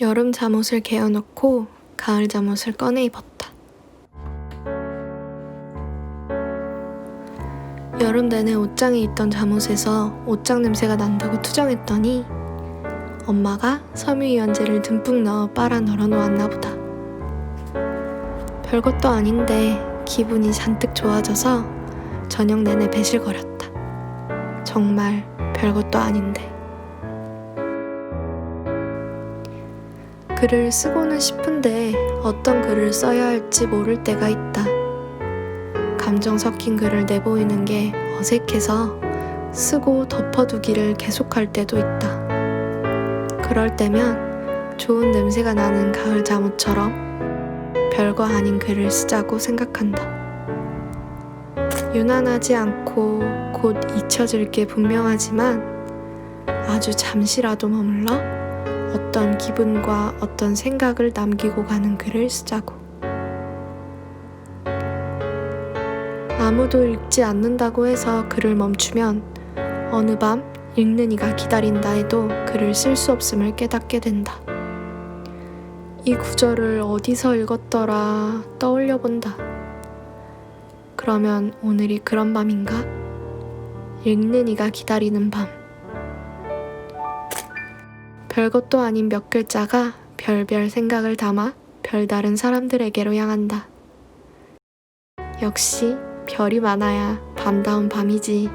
여름 잠옷을 개어넣고 가을 잠옷을 꺼내 입었다. 여름 내내 옷장에 있던 잠옷에서 옷장 냄새가 난다고 투정했더니 엄마가 섬유유연제를 듬뿍 넣어 빨아 널어 놓았나 보다. 별것도 아닌데 기분이 잔뜩 좋아져서 저녁 내내 배실거렸다. 정말 별것도 아닌데. 글을 쓰고는 싶은데 어떤 글을 써야 할지 모를 때가 있다. 감정 섞인 글을 내보이는 게 어색해서 쓰고 덮어두기를 계속할 때도 있다. 그럴 때면 좋은 냄새가 나는 가을 잠옷처럼 별거 아닌 글을 쓰자고 생각한다. 유난하지 않고 곧 잊혀질 게 분명하지만 아주 잠시라도 머물러 어떤 기분과 어떤 생각을 남기고 가는 글을 쓰자고. 아무도 읽지 않는다고 해서 글을 멈추면 어느 밤 읽는 이가 기다린다 해도 글을 쓸 수 없음을 깨닫게 된다. 이 구절을 어디서 읽었더라 떠올려 본다. 그러면 오늘이 그런 밤인가? 읽는 이가 기다리는 밤. 별것도 아닌 몇 글자가 별별 생각을 담아 별다른 사람들에게로 향한다. 역시 별이 많아야 밤다운 밤이지.